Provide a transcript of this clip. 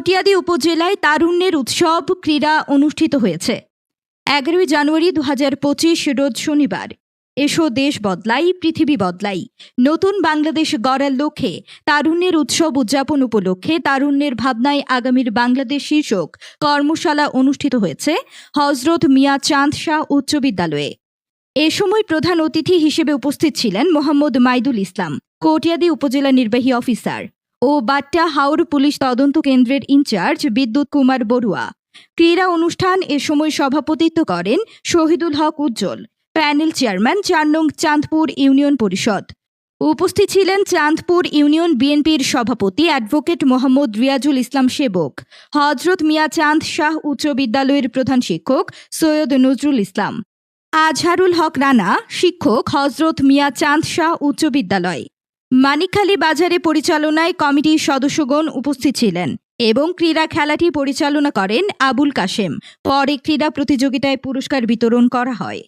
কটিয়াদি উপজেলায় তারুণ্যের উৎসব ক্রীড়া অনুষ্ঠিত হয়েছে। এগারোই জানুয়ারি দু হাজার পঁচিশ রোজ শনিবার। এসো দেশ বদলাই, পৃথিবী বদলাই। নতুন বাংলাদেশ গড়ার লক্ষ্যে তারুণ্যের উৎসব উদযাপন উপলক্ষে তারুণ্যের ভাবনায় আগামীর বাংলাদেশ শীর্ষক কর্মশালা অনুষ্ঠিত হয়েছে হজরত মিয়া চাঁদ শাহ উচ্চ বিদ্যালয়ে। এ সময় প্রধান অতিথি হিসেবে উপস্থিত ছিলেন মোহাম্মদ মাইদুল ইসলাম, কটিয়াদি উপজেলা নির্বাহী অফিসার। ও বাট্টা হাওর পুলিশ তদন্ত কেন্দ্রের ইনচার্জ বিদ্যুৎ কুমার বড়ুয়া। ক্রীড়া অনুষ্ঠান এ সময় সভাপতিত্ব করেন শহীদুল হক উজ্জ্বল। প্যানেল চেয়ারম্যান চার নং চাঁদপুর ইউনিয়ন পরিষদ। উপস্থিত ছিলেন চাঁদপুর ইউনিয়ন বিএনপির সভাপতি অ্যাডভোকেট মোহাম্মদ রিয়াজুল ইসলাম সেবক, হজরত মিয়া চাঁদ শাহ উচ্চ বিদ্যালয়ের প্রধান শিক্ষক সৈয়দ নজরুল ইসলাম। আজহারুল হক রানা, শিক্ষক হজরত মিয়া চাঁদ শাহ উচ্চ বিদ্যালয়। মানিকখালী বাজারে পরিচালনায় কমিটির সদস্যগণ উপস্থিত ছিলেন এবং ক্রীড়া খেলাটি পরিচালনা করেন আবুল কাশেম। পরে ক্রীড়া প্রতিযোগিতায় পুরস্কার বিতরণ করা হয়।